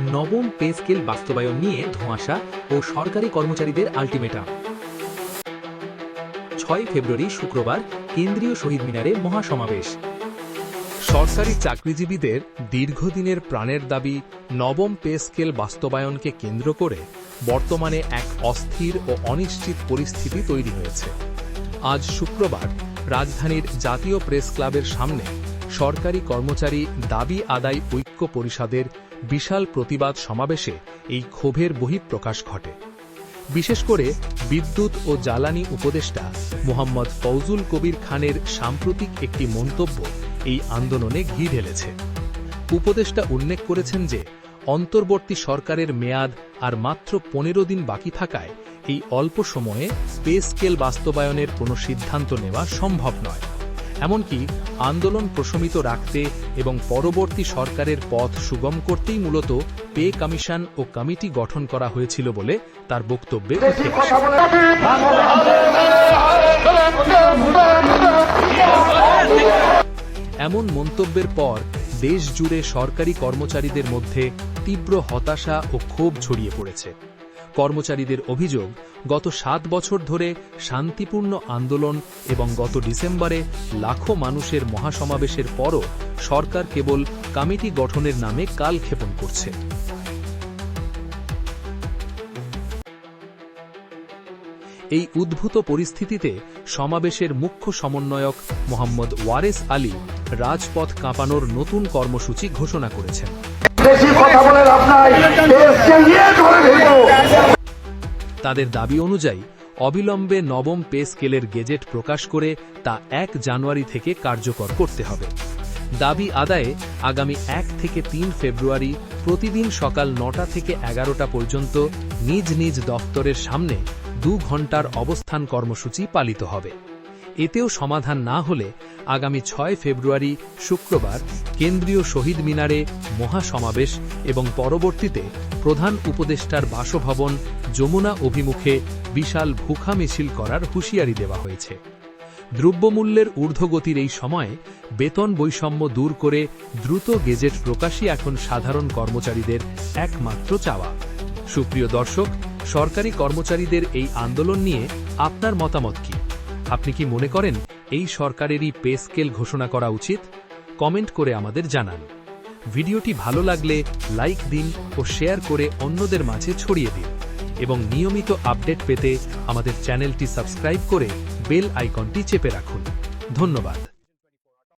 নবম pay scale বাস্তবায়ন নিয়ে ধোঁয়াশা ও সরকারি কর্মচারীদের আলটিমেটাম। ছয় ফেব্রুয়ারি শুক্রবার কেন্দ্রীয় শহীদ মিনারে মহাসমাবেশ। সরকারি চাকরিজীবীদের দীর্ঘদিনের প্রাণের দাবি নবম পে স্কেল বাস্তবায়নকে কেন্দ্র করে বর্তমানে এক অস্থির ও অনিশ্চিত পরিস্থিতি তৈরি হয়েছে। আজ শুক্রবার রাজধানীর জাতীয় প্রেস ক্লাবের সামনে সরকারি কর্মচারী দাবি আদায় ঐক্য পরিষদের বিশাল প্রতিবাদ সমাবেশে এই ক্ষোভের বহিঃপ্রকাশ ঘটে। বিশেষ করে বিদ্যুৎ ও জ্বালানি উপদেষ্টা মোহাম্মদ ফৌজুল কবির খানের সাম্প্রতিক একটি মন্তব্য এই আন্দোলনে ঘি ঢেলেছে। উপদেষ্টা উল্লেখ করেছেন যে, অন্তর্বর্তী সরকারের মেয়াদ আর মাত্র পনেরো দিন বাকি থাকায় এই অল্প সময়ে পে স্কেল বাস্তবায়নের কোনো সিদ্ধান্ত নেওয়া সম্ভব নয়। এমনকি আন্দোলন প্রশমিত রাখতে এবং পরবর্তী সরকারের পথ সুগম করতেই মূলত পে কমিশন ও কমিটি গঠন করা হয়েছিল বলে তার বক্তব্যে এমন মন্তব্যের পর দেশ জুড়ে সরকারি কর্মচারীদের মধ্যে তীব্র হতাশা ও ক্ষোভ ছড়িয়ে পড়েছে। কর্মচারীদের অভিযোগ গত সাত বছর ধরে শান্তিপূর্ণ আন্দোলন এবং গত ডিসেম্বরে লাখো মানুষের মহাসমাবেশের পরও সরকার কেবল কমিটি গঠনের নামে কালক্ষেপণ করছে। এই উদ্ভূত পরিস্থিতিতে সমাবেশের মুখ্য সমন্বয়ক মোহাম্মদ ওয়ারেস আলী রাজপথ কাঁপানোর নতুন কর্মসূচি ঘোষণা করেছেন। বেশি কথা তাদের দাবি অনুযায়ী, অবিলম্বে নবম পে স্কেলের গেজেট প্রকাশ করে তা এক জানুয়ারি থেকে কার্যকর করতে হবে। দাবি আদায়ে আগামী এক থেকে তিন ফেব্রুয়ারি প্রতিদিন সকাল নটা থেকে এগারোটা পর্যন্ত নিজ নিজ দফতরের সামনে দু ঘণ্টার অবস্থান কর্মসূচি পালিত হবে। এতেও সমাধান না হলে আগামী ছয় ফেব্রুয়ারি শুক্রবার কেন্দ্রীয় শহীদ মিনারে মহাসমাবেশ এবং পরবর্তীতে প্রধান উপদেষ্টার বাসভবন যমুনা অভিমুখে বিশাল ভুখা মিছিল করার হুঁশিয়ারি দেওয়া হয়েছে। দ্রব্যমূল্যের ঊর্ধ্বগতির এই সময়ে বেতন বৈষম্য দূর করে দ্রুত গেজেট প্রকাশই এখন সাধারণ কর্মচারীদের একমাত্র চাওয়া। সুপ্রিয় দর্শক, সরকারি কর্মচারীদের এই আন্দোলন নিয়ে আপনার মতামত কি? আপনি কি মনে করেন এই সরকারেরই পে স্কেল ঘোষণা করা উচিত? কমেন্ট করে আমাদের জানান। ভিডিওটি ভালো লাগলে লাইক দিন ও শেয়ার করে অন্যদের মাঝে ছড়িয়ে দিন এবং নিয়মিত আপডেট পেতে আমাদের চ্যানেলটি সাবস্ক্রাইব করে বেল আইকনটি চেপে রাখুন। ধন্যবাদ।